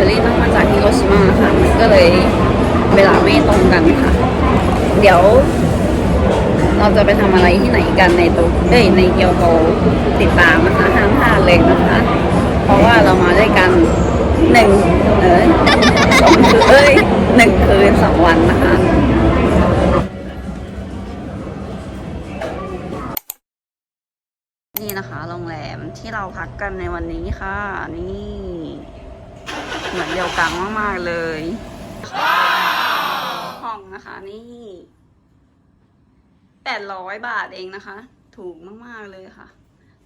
เชอรี่นั่งมาจากฮิโรชิมาค่ะ ก็เลยเวลาไม่ตรงกันค่ะ เดี๋ยว เราจะไปทำอะไรที่ไหนกันในโตเอ้ยในเกียวโตติดตามนะคะห้ามพลาดเลยนะคะ เพราะว่าเรามาด้วยกันหนึ่งเอ้ยสองคืนเอ้ยหนึ่งคืนสองวันนะคะนี่นะคะโรงแรมที่เราพักกันในวันนี้ค่ะ นี่ เหมือนเดียวกังมาก ๆ เลยห้องนะคะนี่แปดร้อยบาทเองนะคะ ถูกมาก ๆ เลยค่ะ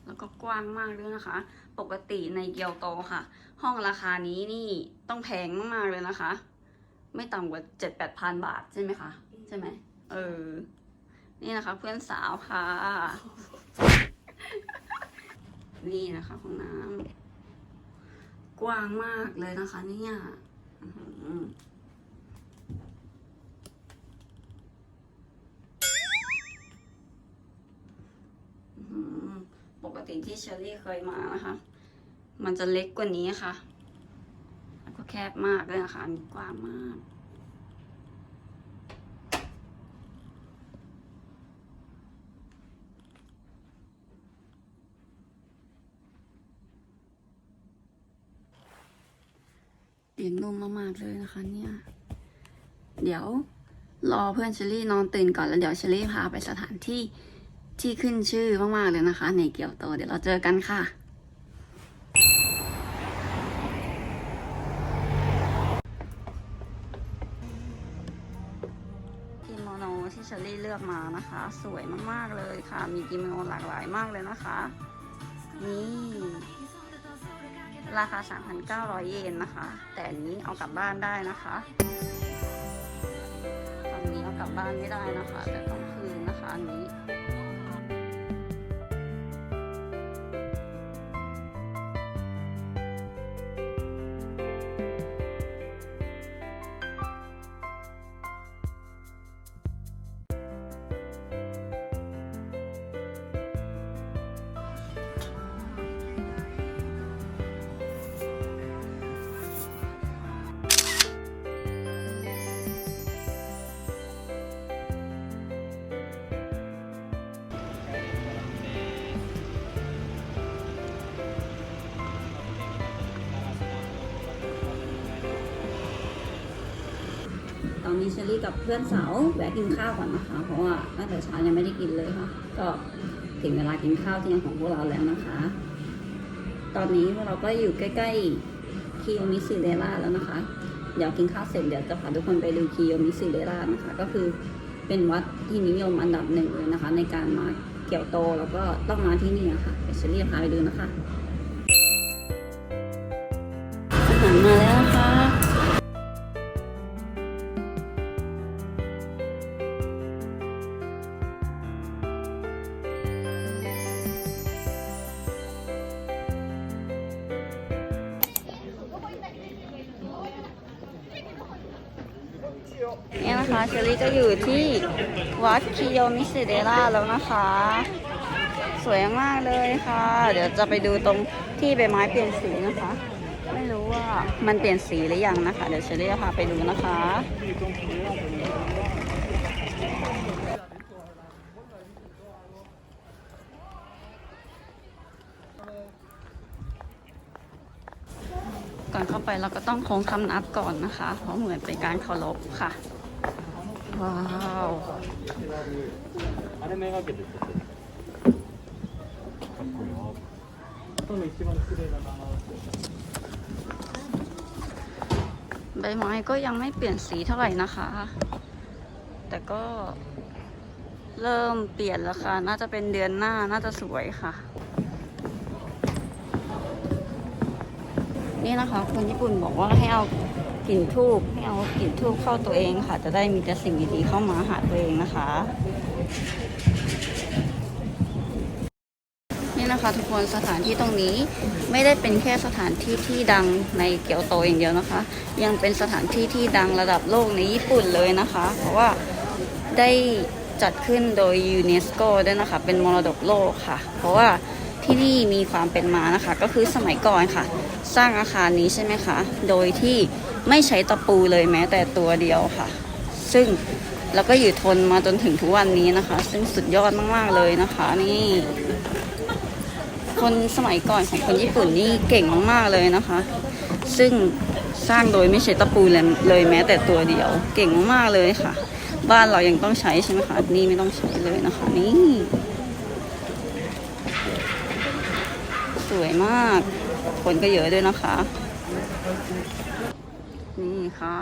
แล้วก็กว้างมากด้วยนะคะ ปกติในเกียวโตค่ะ ห้องราคานี้นี่ต้องแพงมากๆเลยนะคะ ไม่ต่ำกว่าเจ็ดแปดพันบาทใช่ไหมคะ ใช่ไหมเออ นี่นะคะ เพื่อนสาวค่ะ นี่นะคะห้องน้ำ กว้างมากเลยนะคะเนี่ยอื้อหืออื้อหือปกติที่เชอรี่เคยมานะคะ มันจะเล็กกว่านี้ค่ะ แล้วก็แคบมากเลยนะคะ มีกว้างมาก เตียงนุ่มมากๆเลยนะคะ เนี่ย เดี๋ยวรอเพื่อนเชอรี่นอนตื่นก่อนแล้วเดี๋ยวเชอรี่พาไปสถานที่ที่ขึ้นชื่อมากๆเลยนะคะ ในเกียวโต เดี๋ยวเราเจอกันค่ะกิโมโนที่เชอรี่เลือกมานะคะ สวยมากๆเลยค่ะ มีกิโมโนหลากหลายมากเลยนะคะ นี่ ราคา 3,900 เยนนะคะ แต่อันนี้เอากลับบ้านได้นะคะอันนี้เอากลับบ้านไม่ได้นะคะ แต่ต้องคืนนะคะอันนี้ นี้เชอรี่กับเพื่อนสาวแวะกินข้าวก่อนนะคะ เพราะว่าตั้งแต่เช้ายังไม่ได้กินเลยค่ะ ก็ถึงเวลากินข้าวเที่ยงของพวกเราแล้วนะคะ ตอนนี้พวกเราก็อยู่ใกล้ๆคิโยมิซิเดล่าแล้วนะคะ เดี๋ยวกินข้าวเสร็จเดี๋ยวจะพาทุกคนไปดูคิโยมิซิเดล่านะคะ ก็คือเป็นวัดที่นิยมอันดับหนึ่งเลยนะคะ ในการมาเกี่ยวโตแล้วก็ต้องมาที่นี่นะคะเดี๋ยวเชอรี่จะพาไปดูนะคะ นี่ะคะเชอรี่ก็อยู่ที่วัดคิโยมิซิเดล่าแล้วนะคะ สวยมากเลยค่ะ เดี๋ยวจะไปดูตรงที่ใบไม้เปลี่ยนสีนะคะ ไม่รู้ว่ามันเปลี่ยนสีหรือยังนะคะ เดี๋ยวเชอรี่จะพาไปดูนะคะ ก่อนเข้าไปเราก็ต้องโค้งคำนับก่อนนะคะ เพราะเหมือนเป็นการเคารพค่ะ ว้าวใบไม้ก็ยังไม่เปลี่ยนสีเท่าไหร่นะคะ แต่ก็เริ่มเปลี่ยนแล้วค่ะ น่าจะเป็นเดือนหน้า น่าจะสวยค่ะ นี่นะคะ คนญี่ปุ่นบอกว่าให้เอา กลิ่นทูบให้เอากลิ่นทูบเข้าตัวเองค่ะ จะได้มีแต่สิ่งดีๆเข้ามาหาตัวเองนะคะ นี่นะคะทุกคนสถานที่ตรงนี้ไม่ได้เป็นแค่สถานที่ที่ดังในเกียวโตอย่างเดียวนะคะ ยังเป็นสถานที่ที่ดังระดับโลกในญี่ปุ่นเลยนะคะ เพราะว่าได้จัดขึ้นโดยยูเนสโกด้วยนะคะ เป็นมรดกโลกค่ะ เพราะว่า ที่นี่มีความเป็นมานะคะ ก็คือสมัยก่อนค่ะ สร้างอาคารนี้ใช่ไหมคะ โดยที่ไม่ใช้ตะปูเลยแม้แต่ตัวเดียวค่ะ ซึ่งแล้วก็อยู่ทนมาจนถึงทุกวันนี้นะคะ ซึ่งสุดยอดมาก ๆ เลยนะคะ นี่ คนสมัยก่อนของคนญี่ปุ่นนี่เก่งมากๆเลยนะคะ ซึ่งสร้างโดยไม่ใช้ตะปูเลยเลยแม้แต่ตัวเดียว เก่งมากๆเลยค่ะ บ้านเรายังต้องใช้ใช่ไหมคะนี่ไม่ต้องใช้เลยนะคะ นี่ วยมาก คนก็เยอะด้วยนะคะ นี่ค่ะ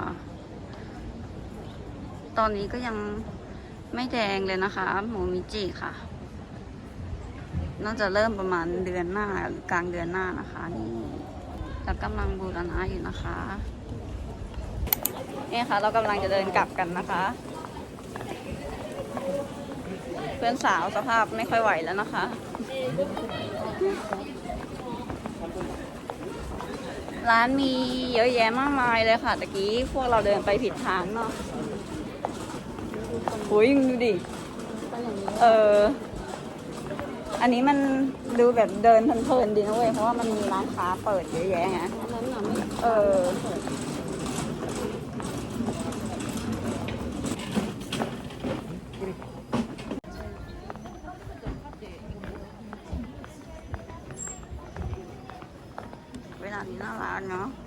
ตอนนี้ก็ยังไม่แดงเลยนะคะโมมิจิค่ะ น่าจะเริ่มประมาณเดือนหน้ากลางเดือนหน้านะคะนี่เรากำลังบูรณะอยู่นะคะนี่ค่ะ เรากำลังจะเดินกลับกันนะคะ เพื่อนสาวสภาพไม่ค่อยไหวแล้วนะคะ ร้านมีเยอะแยะมากมายเลยค่ะตะกี้พวกเราเดินไปผิดทางเนาะโอ้ยดูดิ เออ อันนี้มันดูแบบเดินเพลินๆดีนะเว้ย เพราะว่ามันมีร้านค้าเปิดเยอะแยะไงเออ เวลา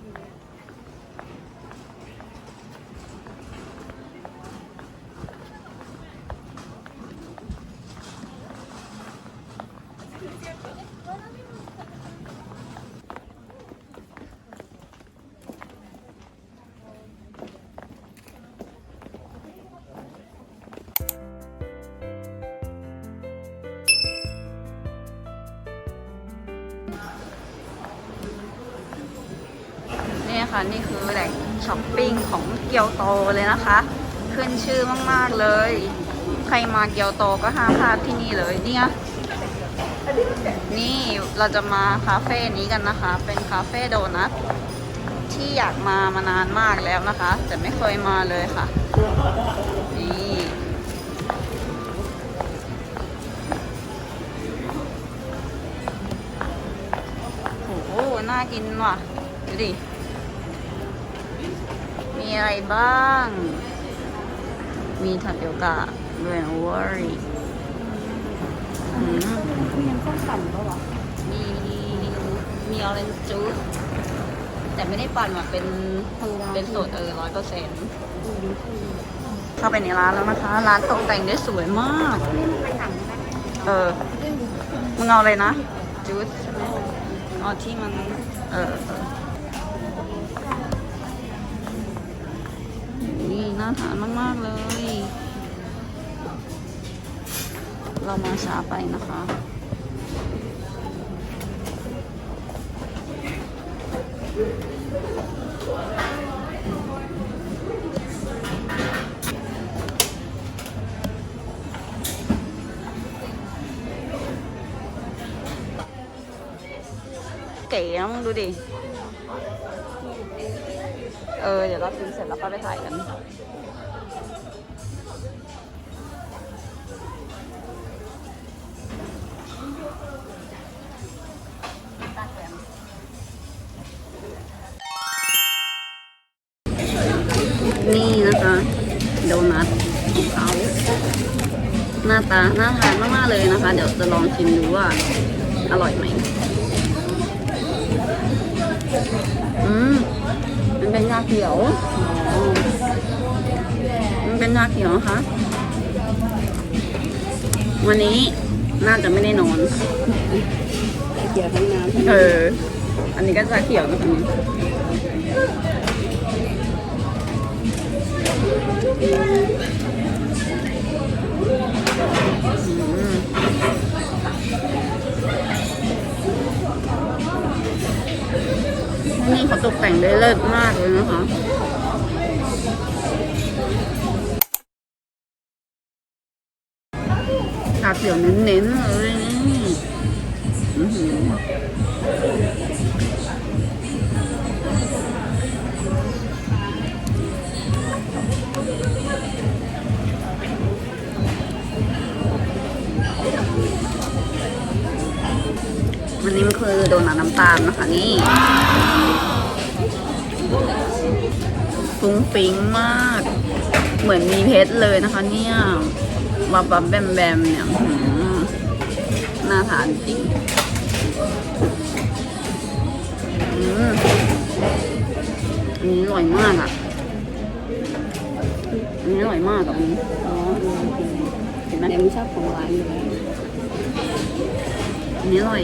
เนาะนี่ค่ะนี่คือแหล่งช้อปปิ้งของเกียวโตเลยนะคะ ขึ้นชื่อมากๆเลย ใครมาเกียวโตก็ห้ามพลาดที่นี่เลยเนี่ยนี่เราจะมาคาเฟ่นี้กันนะคะ เป็นคาเฟ่โดนัทที่อยากมามานานมากแล้วนะคะ แต่ไม่เคยมาเลยค่ะ นี่โอ้โหน่ากินว่ะ ดูดิ มีอะไรบ้าง มีทาเปียวกะด้วยนะเว้ยอืมมีน้ำส้มปั่นปะวะมีมีออเรนจ์จูสแต่ไม่ได้ปั่นว่ะเป็นธรรมดาเป็นสดเออร้อยเปอร์เซ็นต์เข้าไปในร้านแล้วนะคะ ร้านตกแต่งได้สวยมากนี่มันไปสั่งได้ไหมเออมึงเอาอะไรนะจูสใช่ไหมอ๋อที่มัน เออ นี่น่าทานมากๆเลย เรามาช้าไปนะคะเก๋นะมึงดูดิ เออ เดี๋ยวเรากินเสร็จแล้วก็ไปถ่ายกันนี่นะคะ โดนัทเขาหน้าตาน่าทานมากๆเลยนะคะ เดี๋ยวจะลองชิมดูว่า อร่อยไหมอืม มันเป็นชาเขียวอ๋อมันเป็นชาเขียวนะคะ วันนี้น่าจะไม่ได้นอนเกี่ยวทั้งน้ำเออ อันนี้ก็ชาเขียวนะคะ นี่เขาตกแต่งได้เลิศมากเลยนะคะชาเขียวเน้นๆเลย วันนี้มันคือโดนัทน้ำตาลนะคะนี่ฟุ้งฟิ้งมาก เหมือนมีเพชรเลยนะคะ เนี่ยบับบับแบมแบมเนี่ยหน่าทานจริงอืมอันนี้อร่อยมากอะอันนี้อร่อยมากอะอืมอ๋อเห็นไหมเดี๋ยวไม่ชอบของร้านเลยอันนี้อร่อย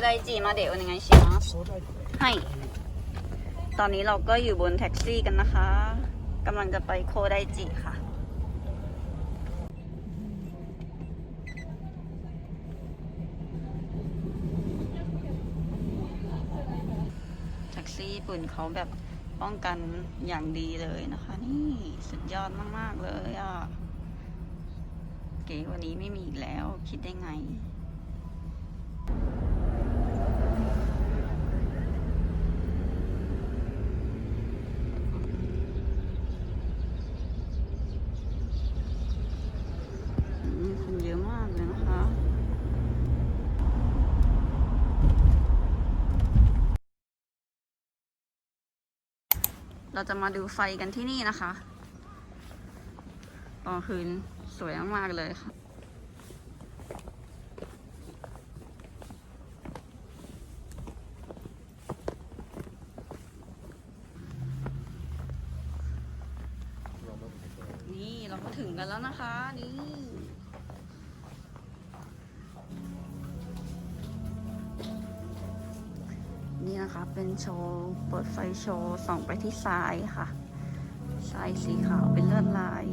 โคไดจิมาเดะお願いしますはい ตอนนี้เราก็อยู่บนแท็กซี่กันนะคะกำลังจะไปโคไดจิค่ะ แท็กซี่ญี่ปุ่นเขาแบบป้องกันอย่างดีเลยนะคะ นี่สุดยอดมาก ๆ เลยอ่ะ เก๋กว่านี้ไม่มีอีกแล้ว คิดได้ไง เราจะมาดูไฟกันที่นี่นะคะตอนคืนสวยมากๆเลยค่ะ เป็นโชว์เปิดไฟโชว์ส่องไปที่ทรายค่ะทรายสีขาวเป็นเลือดลาย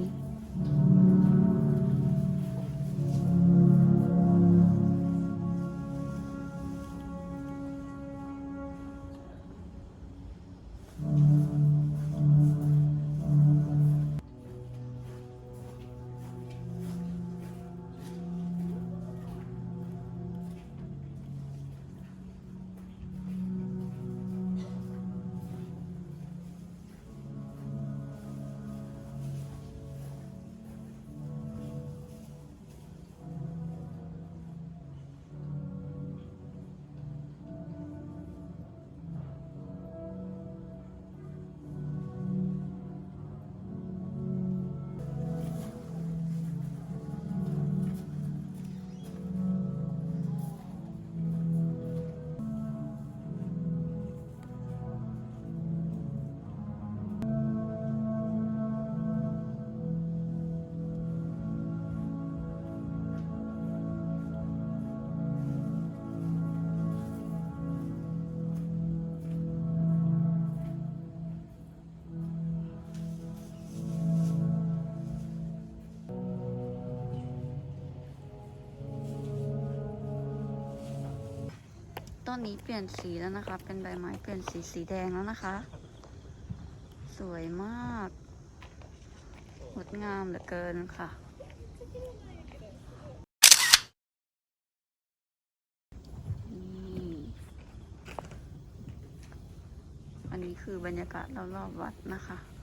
ต้นนี้เปลี่ยนสีแล้วนะคะ เป็นใบไม้เปลี่ยนสีสีแดงแล้วนะคะ สวยมากงดงามเหลือเกินค่ะ นี่อันนี้คือบรรยากาศรอบๆวัดนะคะ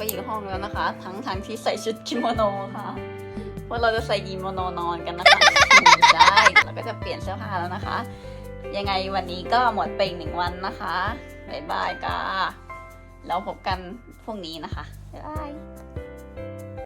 ก็อีกห้องแล้วนะคะ ทั้งทั้งที่ใส่ชุดกิโมโนค่ะเพราะเราจะใส่กิโมโนนอนกันนะคะใช่เราก็จะเปลี่ยนเสื้อผ้าแล้วนะคะ ยังไงวันนี้ก็หมดไปอีกหนึ่งวันนะคะบ๊ายบายค่ะแล้วพบกันพรุ่งนี้นะคะบ๊ายบาย